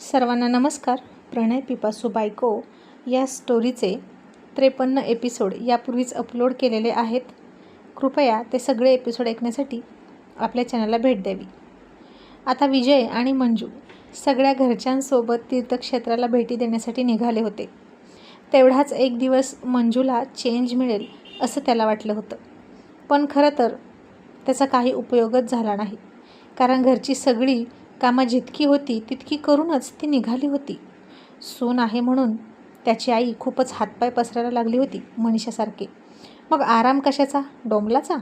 सर्वांना नमस्कार. प्रणय पिपासू बायको या स्टोरीचे त्रेपन्न एपिसोड यापूर्वीच अपलोड केलेले आहेत. कृपया ते सगळे एपिसोड ऐकण्यासाठी आपल्या चॅनलला भेट द्यावी. आता विजय आणि मंजू सगळ्या घरच्यांसोबत तीर्थक्षेत्राला भेटी देण्यासाठी निघाले होते. तेवढाच एक दिवस मंजूला चेंज मिळेल असं त्याला वाटलं होतं. पण खरं तर त्याचा काही उपयोगच झाला नाही. कारण घरची सगळी कामं जितकी होती तितकी करूनच ती निघाली होती. सून आहे म्हणून त्याची आई खूपच हातपाय पसरायला लागली होती मनीषासारखी. मग आराम कशाचा? डोंबलाचा?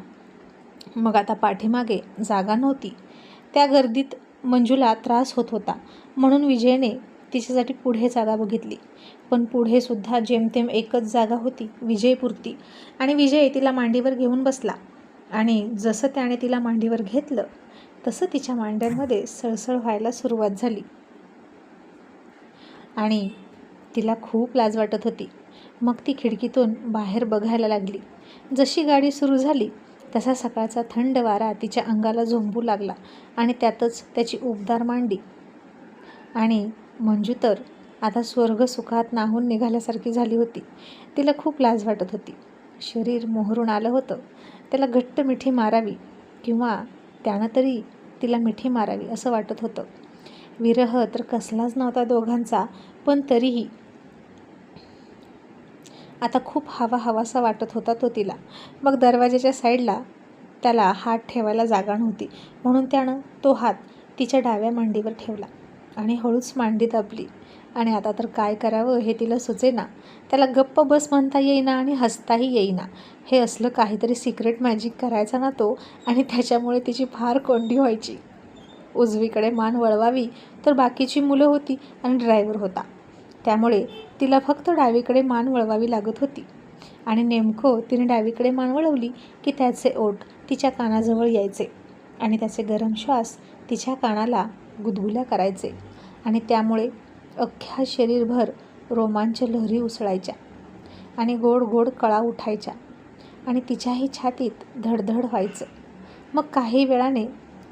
मग आता पाठीमागे जागा नव्हती. त्या गर्दीत मंजूला त्रास होत होता. म्हणून विजयने तिच्यासाठी पुढे जागा बघितली. पण पुढे सुद्धा जेमतेम एकच जागा होती विजयपुरती. आणि विजय तिला मांडीवर घेऊन बसला. आणि जसं त्याने तिला मांडीवर घेतलं तसं तिच्या मांड्यांमध्ये सळसळ व्हायला सुरुवात झाली. आणि तिला खूप लाज वाटत होती. मग ती खिडकीतून बाहेर बघायला लागली. जशी गाडी सुरू झाली तसा सकाळचा थंड वारा तिच्या अंगाला झोंबू लागला आणि त्यातच त्याची उबदार मांडी. आणि मंजू तर आता स्वर्ग सुखात नाहून निघाल्यासारखी झाली होती. तिला खूप लाज वाटत होती. शरीर मोहरून आलं होतं. त्याला घट्ट मिठी मारावी किंवा त्यानं तरी तिला मिठी मारावी असं वाटत होतं. विरह तर कसलाच नव्हता दोघांचा पण तरीही. आता खूप हवा हवासा वाटत होता तो तिला. मग दरवाजाच्या साईडला त्याला हात ठेवायला जागा नव्हती म्हणून त्यानं तो हात तिच्या डाव्या मांडीवर ठेवला आणि हळूच मांडी दाबली. आणि आता तर काय करावं हे तिला सुचेना. त्याला गप्प बस म्हणता येईना आणि हसताही येईना. हे असलं काहीतरी सिक्रेट मॅजिक करायचा ना तो आणि त्याच्यामुळे तिची फार कोंडी व्हायची. उजवीकडे मान वळवावी तर बाकीची मुलं होती आणि ड्रायव्हर होता. त्यामुळे तिला फक्त डावीकडे मान वळवावी लागत होती. आणि नेमकं तिने डावीकडे मान वळवली की त्याचे ओठ तिच्या कानाजवळ यायचे आणि त्याचे गरम श्वास तिच्या कानाला गुदगुल्या करायचे. आणि त्यामुळे अख्ख्या शरीरभर रोमांच लहरी उसळायच्या आणि गोड गोड कळा उठायच्या आणि तिच्याही छातीत धडधड व्हायचं. मग काही वेळाने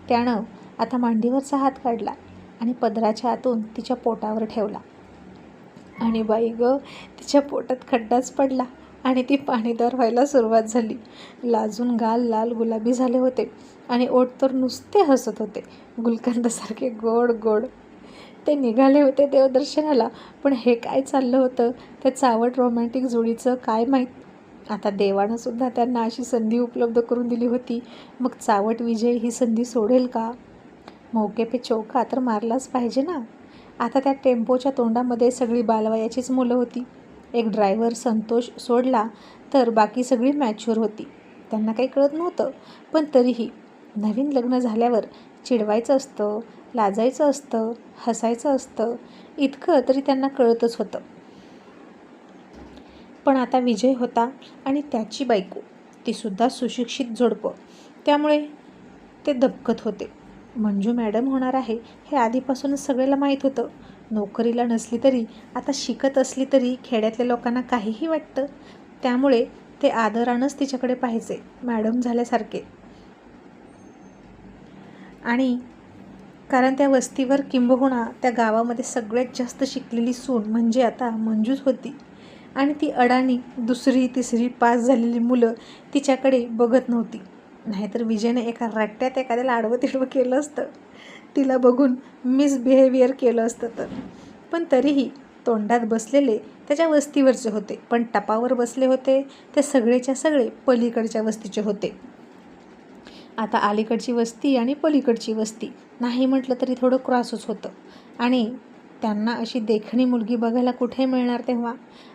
त्यानं आता मांडीवरचा हात काढला आणि पदराच्या आतून तिच्या पोटावर ठेवला. आणि बाई ग तिच्या पोटात खड्डाच पडला आणि ती पाणीदार व्हायला सुरुवात झाली. लाजून गाल लाल गुलाबी झाले होते आणि ओठ तर नुसते हसत होते. गुलकंदासारखे गोड गोड ते निघाले होते देवदर्शनाला. पण हे काय चाललं होतं? त्या चावट रोमॅन्टिक जोडीचं काय माहीत? आता देवानं सुद्धा त्यांना अशी संधी उपलब्ध करून दिली होती. मग चावट विजय ही संधी सोडेल का? मौके पे चौका तर मारलाच पाहिजे ना. आता त्या टेम्पोच्या तोंडामध्ये सगळी बालवयाचीच मुलं होती. एक ड्रायव्हर संतोष सोडला तर बाकी सगळी मॅच्युअर होती. त्यांना काही कळत नव्हतं. पण तरीही नवीन लग्न झाल्यावर चिडवायचं असतं. लाजायचं असतं हसायचं असतं इतकं तरी त्यांना कळतच होतं. पण आता विजय होता आणि त्याची बायको तीसुद्धा सुशिक्षित जोडपं त्यामुळे ते दबकत होते. मंजू मॅडम होणार आहे हे आधीपासूनच सगळ्याला माहीत होतं. नोकरीला नसली तरी आता शिकत असली तरी खेड्यातल्या लोकांना काहीही वाटतं. त्यामुळे ते आदरानंच तिच्याकडे पाहायचे मॅडम झाल्यासारखे. आणि कारण त्या वस्तीवर किंबहुना त्या गावामध्ये सगळ्यात जास्त शिकलेली सून म्हणजे आता मंजूच होती. आणि ती अडाणी दुसरी तिसरी पास झालेली मुलं तिच्याकडे बघत नव्हती. नाहीतर विजयने एका रट्ट्यात एखाद्याला आडवं तिडवं केलं असतं. तिला बघून मिसबिहेवियर केलं असतं तर. पण तरीही तोंडात बसलेले त्याच्या वस्तीवरचे होते. पण टपावर बसले होते ते सगळेच्या सगळे पलीकडच्या वस्तीचे होते. आता अलीकडची वस्ती आणि पलीकडची वस्ती. नाही म्हटलं तरी थोडं क्रॉसच होतं. आणि त्यांना अशी देखणी मुलगी बघायला कुठे मिळणार तेव्हा?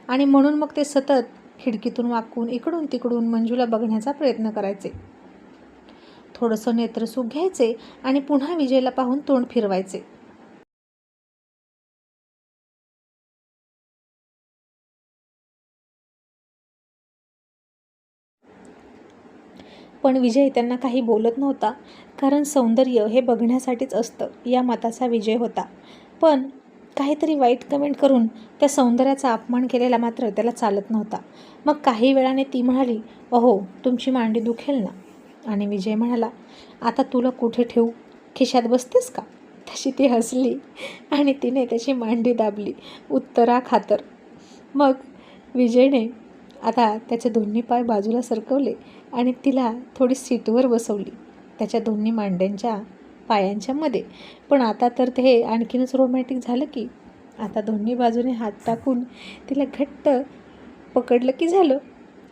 आणि म्हणून मग ते सतत खिडकीतून वाकून इकडून तिकडून मंजूला बघण्याचा प्रयत्न करायचे. थोडंसं नेत्रसुख घ्यायचे आणि पुन्हा विजयला पाहून तोंड फिरवायचे. पण विजय त्यांना काही बोलत नव्हता कारण सौंदर्य हे बघण्यासाठीच असतं या मताचा विजय होता. पण काहीतरी वाईट कमेंट करून त्या सौंदर्याचा अपमान केलेला मात्र त्याला चालत नव्हता. मग काही वेळाने ती म्हणाली अहो तुमची मांडी दुखेल ना? आणि विजय म्हणाला आता तुला कुठे ठेवू? खिशात बसतेस का? तशी ती हसली आणि तिने त्याची मांडी दाबली उत्तरा खातर मग विजयने आता त्याचे दोन्ही पाय बाजूला सरकवले आणि तिला थोडी सीटवर बसवली. त्याच्या दोन्ही मांड्यांच्या पायांच्या मध्ये. पण आता तर ते आणखीनच रोमॅटिक झालं की आता दोन्ही बाजूने हात टाकून तिला घट्ट पकडलं की झालं.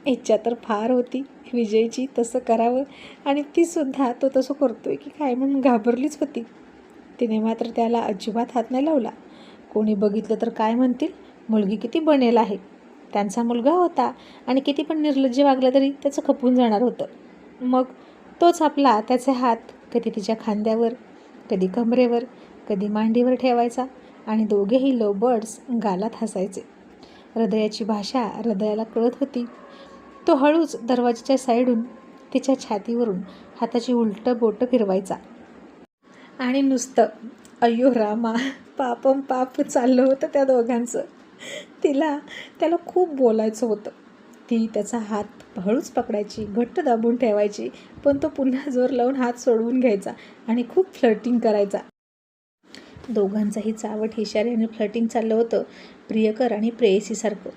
इच्छा तर फार होती. विजयची तसं करावं. आणि तीसुद्धा तो तसं करतोय की काय म्हणून घाबरलीच होती. तिने मात्र त्याला अजिबात हात नाही लावला. कोणी बघितलं तर काय म्हणतील? मुलगी किती बनेल आहे? त्यांचा मुलगा होता आणि किती पण निर्लज्ज वागलं तरी त्याचं खपून जाणार होतं. मग तोच आपला त्याचे हात कधी तिच्या खांद्यावर कधी कमरेवर कधी मांडीवर ठेवायचा आणि दोघेही लो बर्ड्स गालात हसायचे. हृदयाची भाषा हृदयाला कळत होती. तो हळूच दरवाजाच्या साईडून तिच्या छातीवरून हाताची उलटं बोटं फिरवायचा. आणि नुसतं अय्यो रामा पापम पाप चाललं होतं त्या दोघांचं. तिला त्याला खूप बोलायचं होतं. ती त्याचा हात हळूच पकडायची घट्ट दाबून ठेवायची पण तो पुन्हा जोर लावून हात सोडवून घ्यायचा आणि खूप फ्लर्टिंग करायचा. दोघांचाही चावट इशारे आणि फ्लटिंग चाललं होतं प्रियकर आणि प्रेयसीसारखं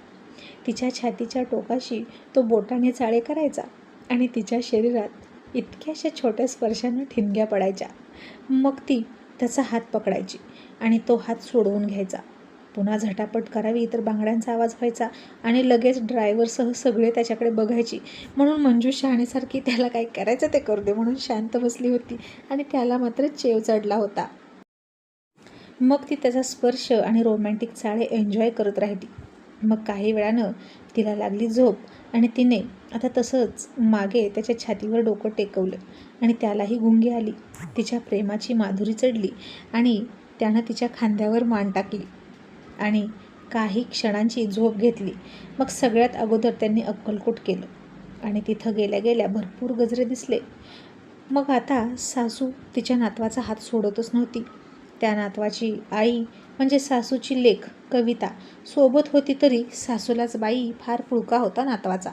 तिच्या छातीच्या टोकाशी तो बोटाने चाळे करायचा आणि तिच्या शरीरात इतक्याशा छोट्या स्पर्शानं ठिणग्या पडायच्या. मग ती त्याचा हात पकडायची आणि तो हात सोडवून घ्यायचा. पुन्हा झटापट करावी तर बांगड्यांचा आवाज व्हायचा आणि लगेच ड्रायव्हरसह सगळे त्याच्याकडे बघायची. म्हणून मंजू शहाणीसारखी त्याला काय करायचं ते करू दे म्हणून शांत बसली होती आणि त्याला मात्र चेव चढला होता. मग ती त्याचा स्पर्श आणि रोमॅन्टिक चाळे एन्जॉय करत राहिली. मग काही वेळानं तिला लागली झोप आणि तिने आता तसंच मागे त्याच्या छातीवर डोकं टेकवलं आणि त्यालाही गुंगी आली. तिच्या प्रेमाची माधुरी चढली आणि त्यानं तिच्या खांद्यावर मान टाकली. आणि काही क्षणांची झोप घेतली. मग सगळ्यात अगोदर त्यांनी अक्कलकोट केलं आणि तिथं गेल्या गेल्या भरपूर गजरे दिसले. मग आता सासू तिच्या नातवाचा हात सोडतच नव्हती. त्या नातवाची आई म्हणजे सासूची लेख कविता सोबत होती तरी सासूलाच बाई फार पुळका होता नातवाचा.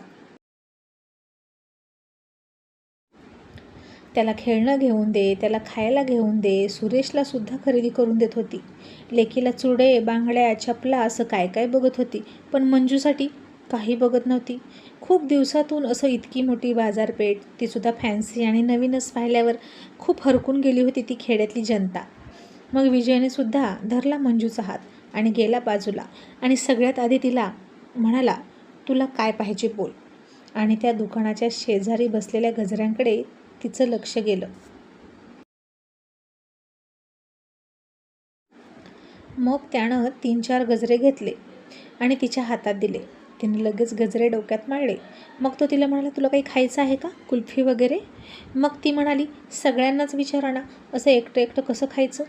त्याला खेळणं घेऊन दे त्याला खायला घेऊन दे सुरेशला सुद्धा खरेदी करून देत होती. लेकीला चुडे बांगड्या चपला असं काय काय बघत होती पण मंजूसाठी काही बघत नव्हती. खूप दिवसातून असं इतकी मोठी बाजारपेठ तीसुद्धा फॅन्सी आणि नवीनच पाहिल्यावर खूप हरकून गेली होती ती खेड्यातली जनता. मग विजयने सुद्धा धरला मंजूचा हात आणि गेला बाजूला आणि सगळ्यात आधी तिला म्हणाला तुला काय पाहिजे बोल. आणि त्या दुकानाच्या शेजारी बसलेल्या गजऱ्यांकडे तिचं लक्ष गेलं. मग त्यानं तीन चार गजरे घेतले आणि तिच्या हातात दिले. तिने लगेच गजरे डोक्यात मारले मग तो तिला म्हणाला तुला काही खायचं आहे का? कुल्फी वगैरे? मग ती म्हणाली सगळ्यांनाच विचारा ना असं एकटं एकटं कसं खायचं?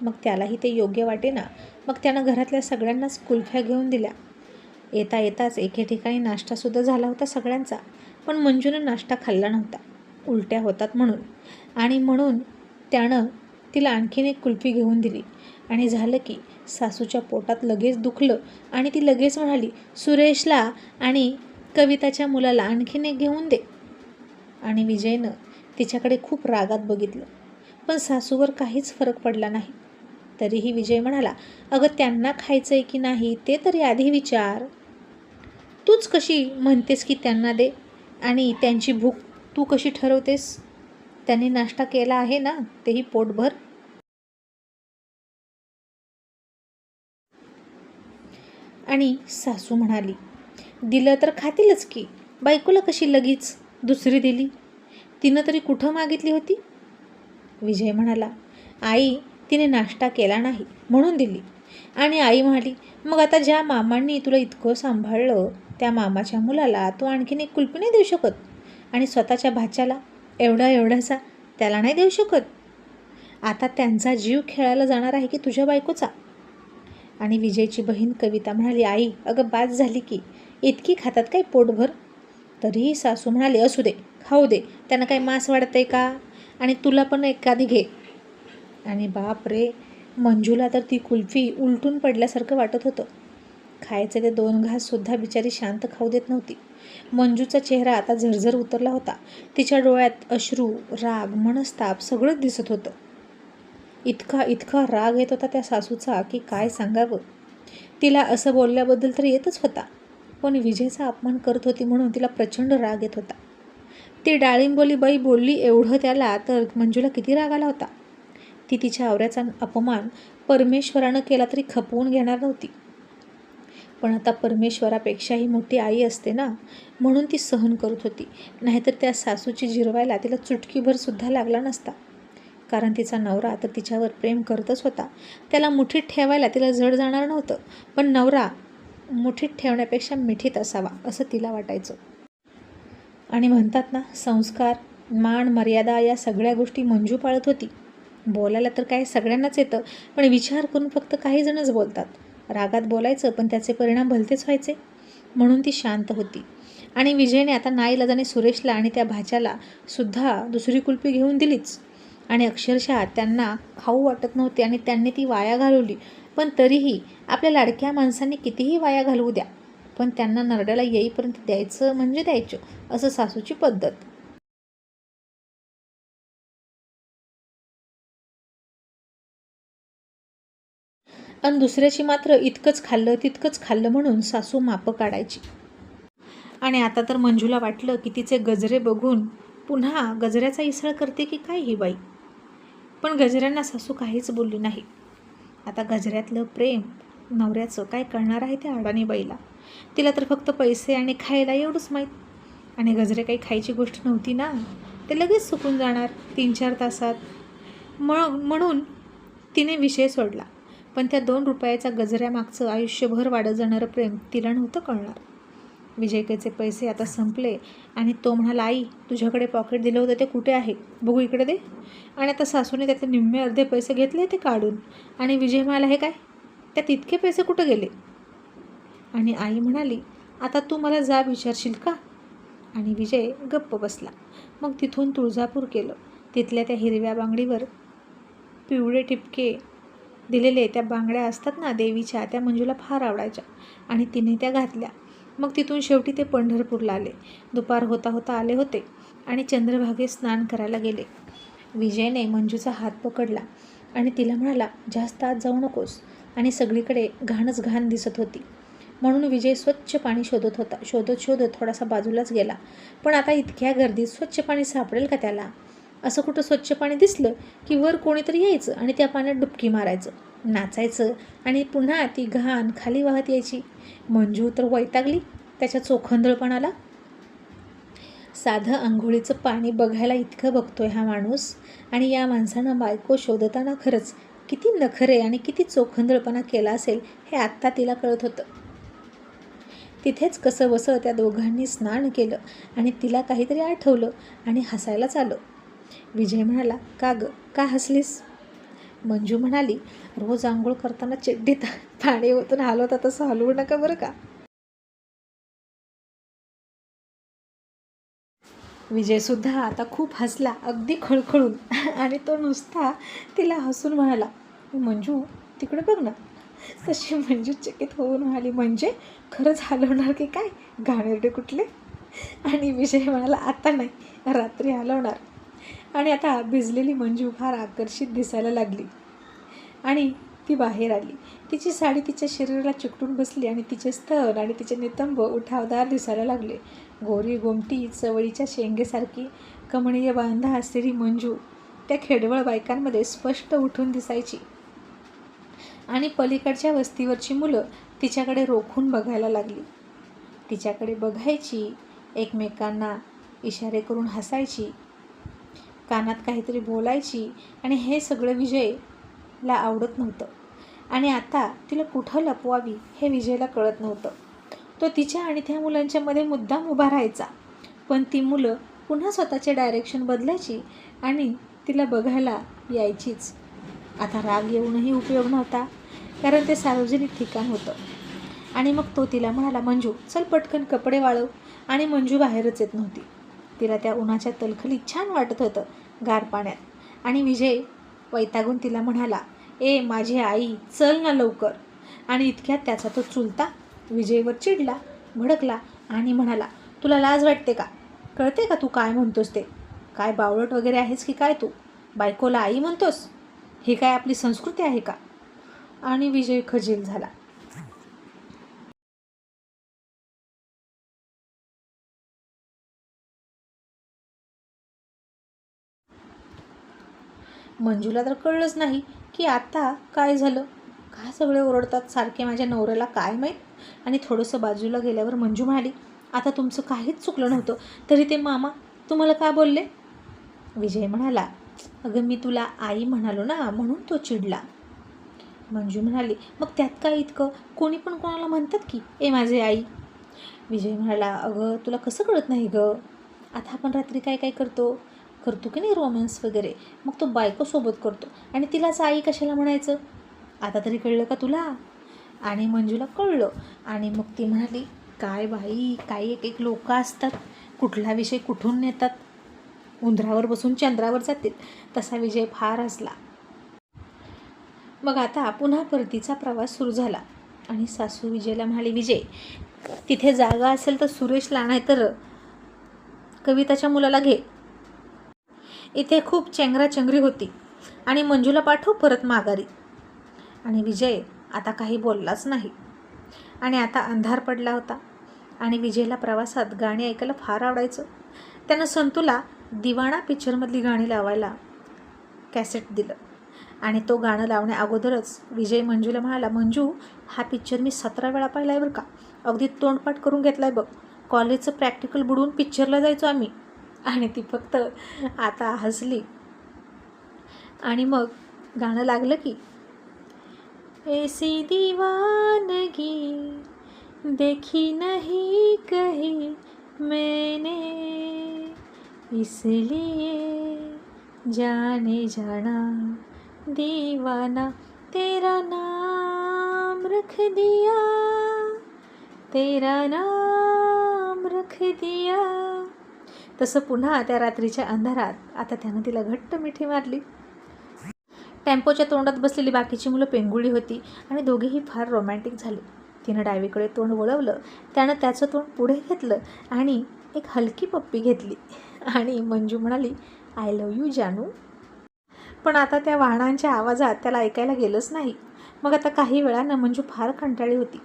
मग त्यालाही ते योग्य वाटे ना मग त्यानं घरातल्या सगळ्यांनाच कुल्फ्या घेऊन दिल्या. येता येताच एके ठिकाणी नाश्तासुद्धा झाला होता सगळ्यांचा पण मंजूनं नाश्ता खाल्ला नव्हता. उलट्या होतात म्हणून. आणि म्हणून त्यानं तिला आणखीन एक कुल्फी घेऊन दिली. आणि झालं की सासूच्या पोटात लगेच दुखलं आणि ती लगेच म्हणाली सुरेशला आणि कविताच्या मुलाला आणखीन एक घेऊन दे. आणि विजयनं तिच्याकडे खूप रागात बघितलं. पण सासूवर काहीच फरक पडला नाही. तरीही विजय म्हणाला अगं त्यांना खायचं आहे की नाही ते तरी आधी विचार. तूच कशी म्हणतेस की त्यांना दे आणि त्यांची भूक तू कशी ठरवतेस? त्यांनी नाश्ता केला आहे ना? तेही पोटभर? आणि सासू म्हणाली दिलं तर खातीलच की. बायकोला कशी लगेच दुसरी दिली? तिनं तरी कुठं मागितली होती? विजय म्हणाला आई तिने नाश्ता केला नाही म्हणून दिली. आणि आई म्हणाली मग आता ज्या मामांनी तुला इतकं सांभाळलं त्या मामाच्या मुलाला तू आणखीन एक कुल्पी नाही देऊ शकत? आणि स्वतःच्या भाच्याला एवढा एवढासा त्याला नाही देऊ शकत. आता त्यांचा जीव खेळायला जाणार आहे की तुझ्या बायकोचा? आणि विजयची बहीण कविता म्हणाली आई अगं बाद झाली की. इतकी खातात काय पोटभर? तरीही सासू म्हणाली असू दे खाऊ दे. त्यांना काही मांस वाढत आहे का? आणि तुला पण एखादी घे. आणि बाप रे मंजूला तर ती कुल्फी उलटून पडल्यासारखं वाटत होतं. खायचे ते दोन घाससुद्धा बिचारी शांत खाऊ देत नव्हती. मंजूचा चेहरा आता झरझर उतरला होता. तिच्या डोळ्यात अश्रू राग मनस्ताप सगळंच दिसत होतं. इतका इतका राग येत होता त्या सासूचा की काय सांगावं? तिला असं बोलल्याबद्दल तर येतच होता पण विजयचा अपमान करत होती म्हणून तिला प्रचंड राग येत होता. ती डाळिंबोली बाई बोलली एवढं त्याला तर मंजूला किती राग आला होता? ती तिच्या आवऱ्याचा अपमान परमेश्वरानं केला तरी खपवून घेणार नव्हती. पण आता परमेश्वरापेक्षाही मोठी आई असते ना? म्हणून ती सहन करत होती. नाहीतर त्या सासूची जिरवायला तिला चुटकीभरसुद्धा लागला नसता. कारण तिचा नवरा तर तिच्यावर प्रेम करतच होता. त्याला मुठीत ठेवायला तिला जड जाणार नव्हतं. पण नवरा मुठीत ठेवण्यापेक्षा मिठीत असावा असं तिला वाटायचं. आणि म्हणतात ना संस्कार मान मर्यादा या सगळ्या गोष्टी मंजू पाळत होती. बोलायला तर काय सगळ्यांनाच येतं पण विचार करून फक्त काही जणच बोलतात. रागात बोलायचं पण त्याचे परिणाम भलतेच व्हायचे. म्हणून ती शांत होती. आणि विजयने आता नाईलाजाने सुरेशला आणि त्या भाच्याला सुद्धा दुसरी कुल्पी घेऊन दिलीच. आणि अक्षरशः त्यांना खाऊ वाटत नव्हते आणि त्यांनी ती वाया घालवली. पण तरीही आपल्या लाडक्या माणसांनी कितीही वाया घालवू द्या पण त्यांना नरड्याला येईपर्यंत द्यायचं म्हणजे द्यायचं असं सासूची पद्धत. आणि दुसऱ्याची मात्र इतकंच खाल्लं तितकंच खाल्लं म्हणून सासू मापं काढायची. आणि आता तर मंजूला वाटलं की तिचे गजरे बघून पुन्हा गजऱ्याचा इसळ करते की काय ही बाई? पण गजऱ्यांना सासू काहीच बोलली नाही. आता गजऱ्यातलं प्रेम नवऱ्याचं काय करणार आहे त्या अडाणी बाईला? तिला तर फक्त पैसे आणि खायला एवढंच माहीत. आणि गजरे काही खायची गोष्ट नव्हती ना? ते लगेच सुकून जाणार तीन चार तासात. म्हणून तिने विषय सोडला. पण त्या दोन रुपयाच्या गजऱ्यामागचं आयुष्यभर वाढत जाणारं प्रेम तिला नव्हतं कळणार. विजयकेचे पैसे आता संपले आणि तो म्हणाला आई तुझ्याकडे पॉकेट दिलं होतं ते कुठे आहे? बघू इकडे दे. आणि आता सासूने त्याचे निम्मे अर्धे पैसे घेतले ते काढून. आणि विजय म्हणाला हे काय? त्यात इतके पैसे कुठं गेले? आणि आई म्हणाली आता तू मला जा विचारशील का? आणि विजय गप्प बसला. मग तिथून तुळजापूर केलं. तिथल्या त्या हिरव्या बांगडीवर पिवळे टिपके दिलेले त्या बांगड्या असतात ना देवीच्या त्या मंजूला फार आवडायच्या. आणि तिने त्या घातल्या. मग तिथून शेवटी ते पंढरपूरला आले. दुपार होता होता आले होते आणि चंद्रभागे स्नान करायला गेले. विजयने मंजूचा हात पकडला आणि तिला म्हणाला जास्त आत जाऊ नकोस आणि सगळीकडे घाणच घाण दिसत होती. म्हणून विजय स्वच्छ पाणी शोधत होता. शोधत शोधत थोडासा बाजूलाच गेला. पण आता इतक्या गर्दीत स्वच्छ पाणी सापडेल का त्याला? असं कुठं स्वच्छ पाणी दिसलं की वर कोणीतरी यायचं आणि त्या पाण्यात डुबकी मारायचं. नाचायचं आणि पुन्हा ती घाण खाली वाहत यायची. मंजू तर वैतागली त्याच्या चोखंदळपणाला. साधं आंघोळीचं पाणी बघायला इतकं बघतोय हा माणूस आणि या माणसानं बायको शोधताना खरंच किती नखरे आणि किती चोखंदळपणा केला असेल हे आत्ता तिला कळत होतं. तिथेच कसं बसं त्या दोघांनी स्नान केलं आणि तिला काहीतरी आठवलं आणि हसायला आलं. विजय म्हणाला का ग? का हसलीस? मंजू म्हणाली रोज आंघोळ करताना चिड्डीत पाणी ओतून हलवता तसं हलवू नका बरं का? विजयसुद्धा आता खूप हसला अगदी खळखळून. आणि तो नुसता तिला हसून म्हणाला मंजू तिकडे बघ ना. तशी मंजू चकित होऊन म्हणाली म्हणजे? खरंच हलवणार की काय? घाणेरडे कुठले? आणि विजय म्हणाला आता नाही रात्री हलवणार आणि आता भिजलेली मंजू फार आकर्षित दिसायला लागली. आणि ती बाहेर आली. तिची साडी तिच्या शरीराला चिकटून बसली आणि तिचे स्थळ आणि तिचे नितंब उठावदार दिसायला लागले. गोरी गोमटी चवळीच्या शेंगेसारखी कमणीय बांधा असलेली मंजू त्या खेडवळ बायकांमध्ये स्पष्ट उठून दिसायची. आणि पलीकडच्या वस्तीवरची मुलं तिच्याकडे रोखून बघायला लागली. तिच्याकडे बघायची एकमेकांना इशारे करून हसायची कानात काहीतरी बोलायची आणि हे सगळं विजयला आवडत नव्हतं. आणि आता तिला कुठं लपवावी हे विजयला कळत नव्हतं. तो तिच्या आणि त्या मुलांच्या मध्ये मुद्दाम उभा राहायचा. पण ती मुलं पुन्हा स्वतःचे डायरेक्शन बदलायची आणि तिला बघायला यायचीच. आता राग येऊनही उपयोग नव्हता कारण ते सार्वजनिक ठिकाण होतं. आणि मग तो तिला म्हणाला मंजू चल पटकन कपडे वाळव. आणि मंजू बाहेरच येत नव्हती. तिला त्या उन्हाच्या तलखलीत छान वाटत होतं गार पाण्यात. आणि विजय वैतागून तिला म्हणाला ए माझी आई चल ना लवकर. आणि इतक्यात त्याचा तो चुलता विजयवर चिडला भडकला आणि म्हणाला तुला लाज वाटते का? कळते का तू काय म्हणतोस ते? काय बावळट वगैरे आहेस की काय तू? बायकोला आई म्हणतोस? ही काय आपली संस्कृती आहे का? आणि विजय खजील झाला. मंजूला तर कळलंच नाही की आता काय झालं. का सगळे ओरडतात? सारखे माझ्या नवऱ्याला काय माहीत? आणि थोडंसं बाजूला गेल्यावर मंजू म्हणाली आता तुमचं काहीच चुकलं नव्हतं. तरी ते मामा तुम्हाला का बोलले? विजय म्हणाला अगं मी तुला आई म्हणालो ना म्हणून तो चिडला. मंजू म्हणाली मग त्यात काय इतकं? कोणी पण कोणाला म्हणतात की ए माझे आई. विजय म्हणाला अगं तुला कसं कळत नाही गं? आता आपण रात्री काय काय करतो? करतो की नाही रोमॅन्स वगैरे? मग तो बायकोसोबत करतो. आणि तिलाच आई कशाला म्हणायचं? आता तरी कळलं का तुला? आणि मंजूला कळलं. आणि मग ती म्हणाली काय बाई काही एक एक लोक असतात. कुठला विषय कुठून नेतात? उंदरावर बसून चंद्रावर जातील. तसा विजय फार असला. मग आता पुन्हा परतीचा प्रवास सुरू झाला. आणि सासू विजयला म्हणाली विजय तिथे जागा असेल तर सुरेशला नाही तर कविताच्या मुलाला घे. इथे खूप चेंगराचेंगरी होती. आणि मंजूला पाठव परत माघारी. आणि विजय आता काही बोललाच नाही. आणि आता अंधार पडला होता. आणि विजयला प्रवासात गाणी ऐकायला फार आवडायचं. त्यानं संतूला दिवाणा पिक्चरमधली गाणी लावायला कॅसेट दिलं. आणि तो गाणं लावण्या अगोदरच विजय मंजूला म्हणाला मंजू हा पिक्चर मी सतरा वेळा पाहिला आहे बरं का? अगदी तोंडपाठ करून घेतला आहे बघ. कॉलेजचं प्रॅक्टिकल बुडवून पिक्चरला जायचो आम्ही. आणि ती फक्त आता हसली. आणि मग गाणं लागलं की ऐसी दीवानगी देखी नहीं कही मैंने इसलिए जाने जाना दीवाना तेरा नाम रख दिया तेरा नाम रख दिया। तसं पुन्हा त्या रात्रीच्या अंधारात आता त्यानं तिला घट्ट मिठी मारली. टेम्पोच्या तोंडात बसलेली बाकीची मुलं पेंगुळी होती आणि दोघेही फार रोमॅन्टिक झाले. तिनं डावीकडे तोंड वळवलं त्यानं त्याचं तोंड पुढे घेतलं आणि एक हलकी पप्पी घेतली. आणि मंजू म्हणाली आय लव यू जानू. पण आता त्या वाहनांच्या आवाजात त्याला ऐकायला गेलंच नाही. मग आता काही वेळानं मंजू फार कंटाळी होती.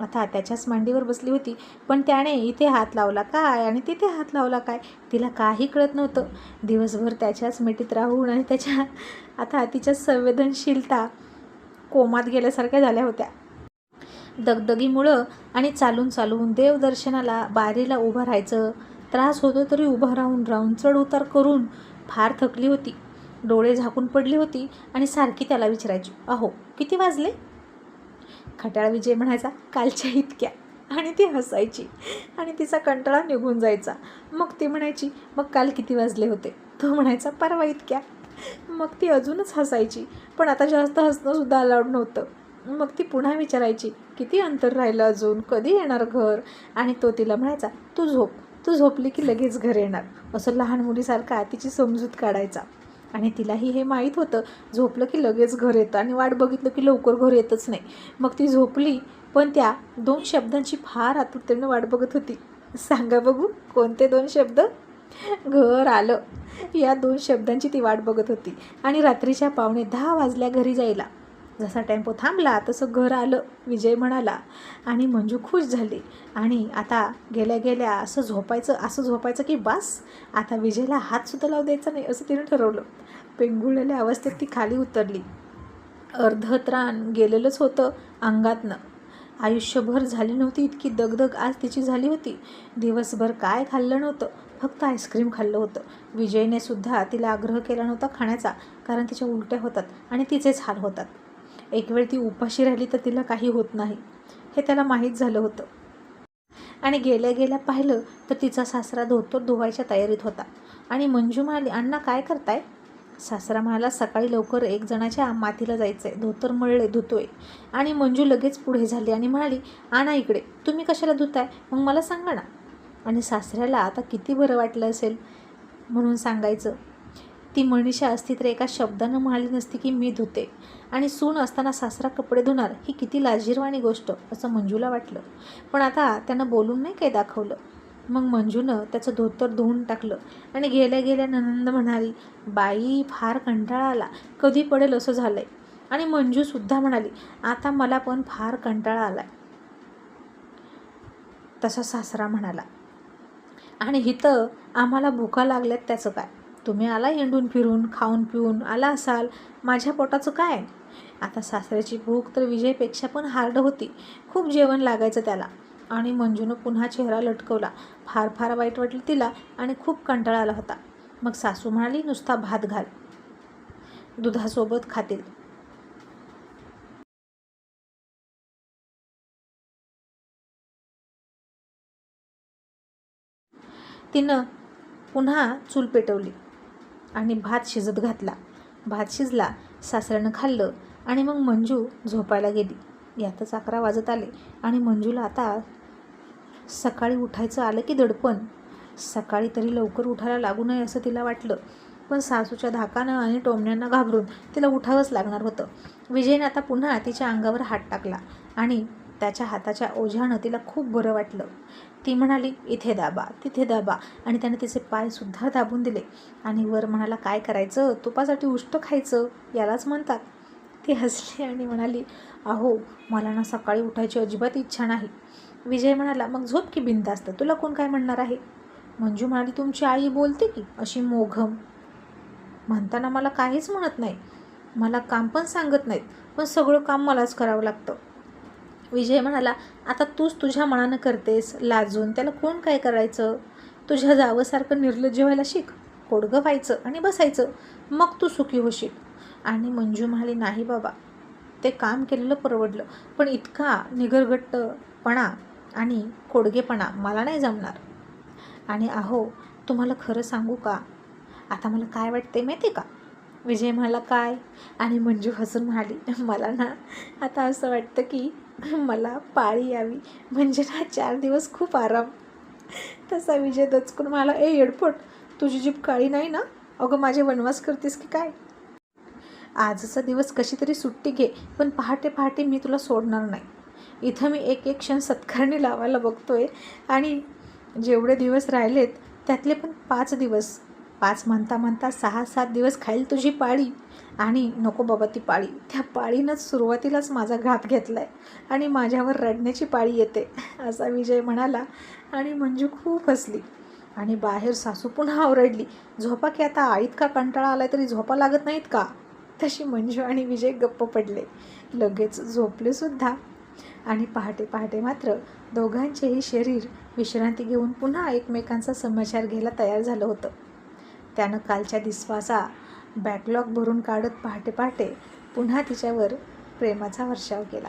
आता त्याच्याच मांडीवर बसली होती. पण त्याने इथे हात लावला काय आणि तिथे हात लावला काय? तिला काही कळत नव्हतं. दिवसभर त्याच्याच मिठीत राहून आणि त्याच्या आता तिच्या संवेदनशीलता कोमात गेल्यासारख्या झाल्या होत्या. दगदगीमुळं आणि चालून चालून देवदर्शनाला बारीला उभं राहायचं त्रास होतो तरी उभं राहून राहून चढ उतार करून फार थकली होती. डोळे झाकून पडली होती आणि सारखी त्याला विचारायची अहो किती वाजले? खटाळ विजय म्हणायचा कालच्या इतक्या. आणि ती हसायची. आणि तिचा कंटाळा निघून जायचा. मग ती म्हणायची मग काल किती वाजले होते? तो म्हणायचा परवा इतक्या. मग ती अजूनच हसायची पण आता जास्त हसणंसुद्धा अलाउड नव्हतं. मग ती पुन्हा विचारायची किती अंतर राहिलं अजून? कधी येणार घर? आणि तो तिला म्हणायचा तू झोप. तू झोपली की लगेच घर येणार. असं लहान मुलीसारखा तिची समजूत काढायचा. आणि तिलाही हे माहीत होतं. झोपलं की लगेच घर येतं आणि वाट बघितलं की लवकर घर येतच नाही. मग ती झोपली पण त्या दोन शब्दांची फार आतुरतेनं वाट बघत होती. सांगा बघू कोणते दोन शब्द? घर आलं. या दोन शब्दांची ती वाट बघत होती. आणि रात्रीच्या पावणे दहा वाजल्या घरी जायला. जसा टेम्पो थांबला तसं घर आलं विजय म्हणाला. आणि मंजू खुश झाली. आणि आता गेल्या गेल्या असं झोपायचं असं झोपायचं की बास आता विजयला हातसुद्धा लावू द्यायचा नाही असं तिनं ठरवलं. पेंगुळलेल्या अवस्थेत ती खाली उतरली. अर्धत्राण गेलेलंच होतं अंगातनं. आयुष्यभर झाली नव्हती इतकी दगदग आज तिची झाली होती. दिवसभर काय खाल्लं नव्हतं फक्त आईस्क्रीम खाल्लं होतं. विजयने सुद्धा तिला आग्रह केला नव्हता खाण्याचा कारण तिच्या उलट्या होतात आणि तिचेच हाल होतात. एक वेळ ती उपाशी राहिली तर तिला काही होत नाही. हे त्याला माहीत झालं होतं. आणि गेल्या गेल्या पाहिलं तर तिचा सासरा धोतर धुवायच्या तयारीत होता. आणि मंजू म्हणाली अण्णा काय करताय? सासरा म्हणाला सकाळी लवकर एक जणाच्या मातीला जायचं आहे धोतर मळले धुतोय. आणि मंजू लगेच पुढे झाली आणि म्हणाली आणा इकडे. तुम्ही कशाला धुताय? मग मला सांगा ना. आणि सासऱ्याला आता किती बरं वाटलं असेल? म्हणून सांगायचं ती मनीषा असती तर एका शब्दानं म्हणाली नसती की मी धुते. आणि सून असताना सासरा कपडे धुणार ही किती लाजीरवाणी गोष्ट असं मंजूला वाटलं. पण आता त्यानं बोलून नाही काही दाखवलं. मग मंजूनं त्याचं धोतर धुवून टाकलं आणि गेल्या गेल्या ननंद म्हणाली बाई फार कंटाळा आला. कधी पडेल असं झालंय. आणि मंजूसुद्धा म्हणाली आता मला पण फार कंटाळा आलाय. तसा सासरा म्हणाला. आणि हिथं आम्हाला भुका लागल्यात त्याचं काय? तुम्ही आला हिंडून फिरून खाऊन पिऊन आला असाल माझ्या पोटाचं काय? आता सासऱ्याची भूक तर विजयपेक्षा पण हार्ड होती. खूप जेवण लागायचं त्याला. आणि मंजूनं पुन्हा चेहरा लटकवला. फार फार वाईट वाटलं तिला आणि खूप कंटाळा आला होता. मग सासू म्हणाली नुसता भात घाल. दुधासोबत खातील तिनं पुन्हा चूल पेटवली. आणि भात शिजत घातला. भात शिजला सासऱ्यानं खाल्लं आणि मग मंजू झोपायला गेली. यातच अकरा वाजत आले आणि मंजूला आता सकाळी उठायचं आलं की दडपण. सकाळी तरी लवकर उठायला लागू नये असं तिला वाटलं पण सासूच्या धाकानं आणि टोमण्यांना घाबरून तिला उठावंच लागणार होतं. विजयने आता पुन्हा तिच्या अंगावर हात टाकला आणि त्याच्या हाताच्या ओझ्यानं तिला खूप बरं वाटलं. ती म्हणाली इथे दाबा तिथे दाबा. आणि त्याने तिचे पायसुद्धा दाबून दिले. आणि वर म्हणाला काय करायचं? तुपासाठी उष्ट खायचं? यालाच म्हणतात. ती हसली आणि म्हणाली अहो मला ना सकाळी उठायची अजिबात इच्छा नाही. विजय म्हणाला मग झोप की बिंदास्त तुला कोण काय म्हणणार आहे? मंजू म्हणाली तुमची आई बोलते की अशी मोघम. म्हणताना मला काहीच म्हणत नाही. मला काम पण सांगत नाहीत पण सगळं काम मलाच करावं लागतं. विजय म्हणाला आता तूच तुझ्या मनानं करतेस लाजून. त्याला कोण काय करायचं? तुझ्या जावंसारखं निर्लज्ज व्हायला शिक. कोडगं व्हायचं आणि बसायचं. मग तू सुखी होशील. आणि मंजू म्हणाली नाही बाबा. ते काम केलेलं परवडलं. पण इतका निगरगट्टपणा आणि कोडगेपणा मला नाही जमणार. आणि अहो तुम्हाला खरं सांगू का? आता मला काय वाटते माहिती का? विजय म्हणाला काय? आणि मंजू हसून म्हणाली मला ना आता असं वाटतं की मला पाळी यावी. म्हणजे ना चार दिवस खूप आराम. तसा विजय दचकून म्हणाला ए येडपोट तुझी जीप काळी नाही ना? अगं माझे वनवास करतेस की काय? आजचा दिवस कशी तरी सुट्टी घे पण पहाटे पहाटे मी तुला सोडणार नाही. इथं मी एक एक क्षण सत्कारणी लावायला बघतोय आणि जेवढे दिवस राहिलेत त्यातले पण पाच दिवस पाच म्हणता म्हणता सहा सात दिवस खाईल तुझी पाळी. आणि नको बाबा ती पाळी. त्या पाळीनंच सुरुवातीलाच माझा घात घेतला आहे आणि माझ्यावर रडण्याची पाळी येते असा विजय म्हणाला. आणि मंजू खूप हसली. आणि बाहेर सासू पुन्हा ओरडली झोपा की आता आईत का कंटाळा आलाय तरी झोपा लागत नाहीत का? तशी मंजू आणि विजय गप्प पडले. लगेच झोपले सुद्धा. आणि पहाटे पहाटे मात्र दोघांचेही शरीर विश्रांती घेऊन पुन्हा एकमेकांचा समाचार घ्यायला तयार झालं होतं. त्यानं कालच्या दिसवाचा बॅकलॉग भरून काढत पहाटे पहाटे पुन्हा तिच्यावर प्रेमाचा वर्षाव केला.